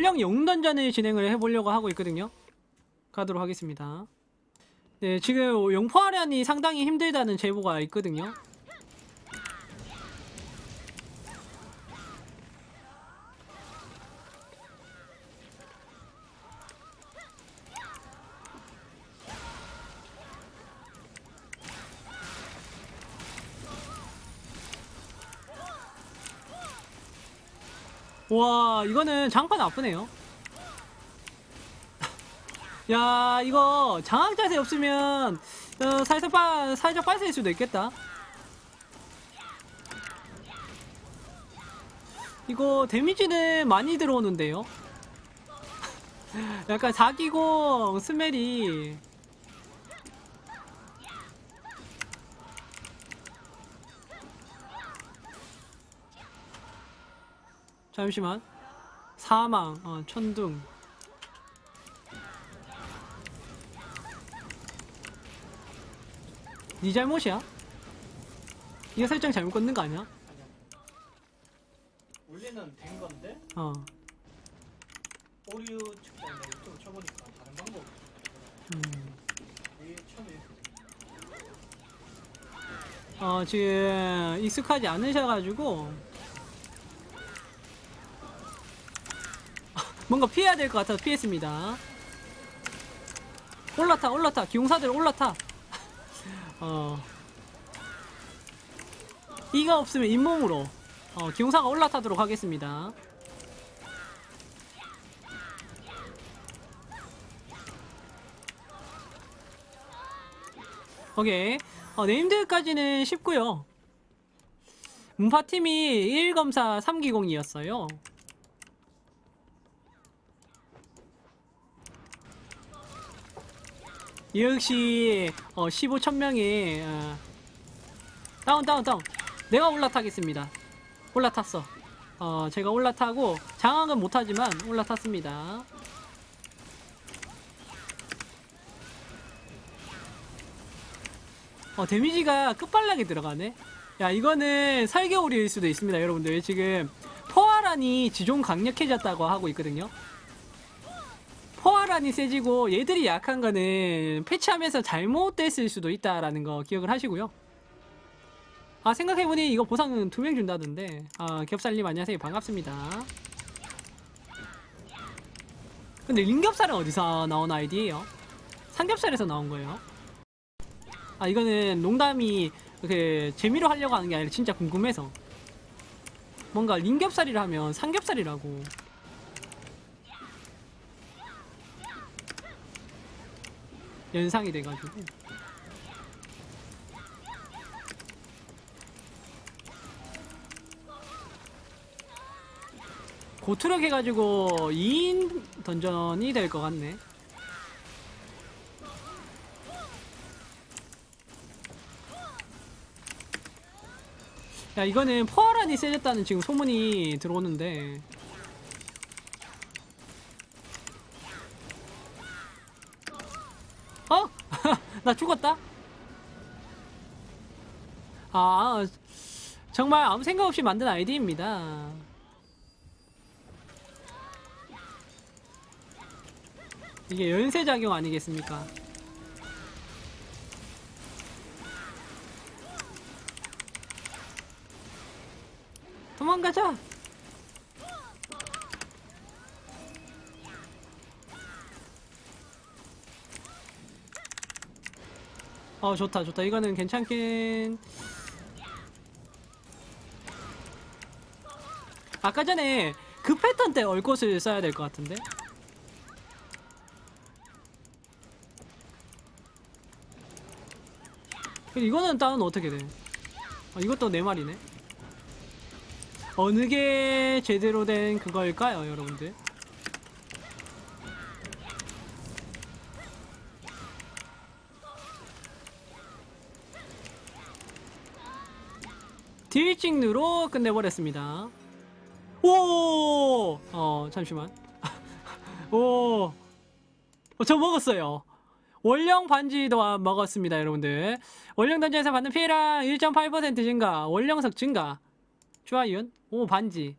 원령 영웅던전을 진행을 해보려고 하고 있거든요. 가도록 하겠습니다. 네, 지금 용포하련이 상당히 힘들다는 제보가 있거든요. 와 이거는 장판 아프네요. 야 이거 장악 자세 없으면 어, 살짝 빠 살짝 빠질 수도 있겠다. 이거 데미지는 많이 들어오는데요? 약간 사기공 스멜이 잠시만 사망 어, 천둥 네 잘못이야? 이거 설정 잘못 걷는 거 아니야? 원래는 된 건데 어 오류 측정에 유튜브 쳐보니까 다른 방법이 음. 처음에 어, 지금 익숙하지 않으셔가지고 뭔가 피해야 될 것 같아서 피했습니다. 올라타, 올라타, 기용사들 올라타. 어, 이가 없으면 잇몸으로 어, 기용사가 올라타도록 하겠습니다. 오케이. 어, 네임드까지는 쉽고요. 문파팀이 1검사 3기공이었어요. 역시 어, 15,000명이 어, 다운 다운 다운 내가 올라타겠습니다. 올라탔어. 어, 제가 올라타고 장악은 못하지만 올라탔습니다. 어, 데미지가 끝발나게 들어가네. 야, 이거는 설계오류일 수도 있습니다, 여러분들. 지금 포화란이 지존 강력해졌다고 하고 있거든요. 포화란이 세지고 얘들이 약한 거는 패치하면서 잘못됐을 수도 있다라는 거 기억을 하시고요. 아, 생각해보니 이거 보상은 두 명 준다던데. 아, 겹살님 안녕하세요. 반갑습니다. 근데 링겹살은 어디서 나온 아이디예요? 삼겹살에서 나온 거예요. 아 이거는 농담이 그 재미로 하려고 하는 게 아니라 진짜 궁금해서 뭔가 링겹살이라 하면 삼겹살이라고 연상이 돼가지고. 고투력 해가지고 2인 던전이 될 것 같네. 야 이거는 포화란이 세졌다는 지금 소문이 들어오는데 어? 나 죽었다? 아 정말 아무 생각 없이 만든 아이디입니다 이게 연쇄작용 아니겠습니까? 도망가자. 어 좋다 좋다 이거는 괜찮긴 아까 전에 그 패턴 때 얼꽃을 써야 될 것 같은데 이거는 다운 어떻게 돼? 아, 이것도 내 말이네 어느 게 제대로 된 그걸까요, 여러분들? 딜찍누로 끝내버렸습니다. 오! 어, 잠시만. 오! 어, 저 먹었어요. 원령 반지 또한 먹었습니다, 여러분들. 원령 던전에서 받는 피해량 1.8% 증가, 원령석 증가. 좋아요. 오, 반지.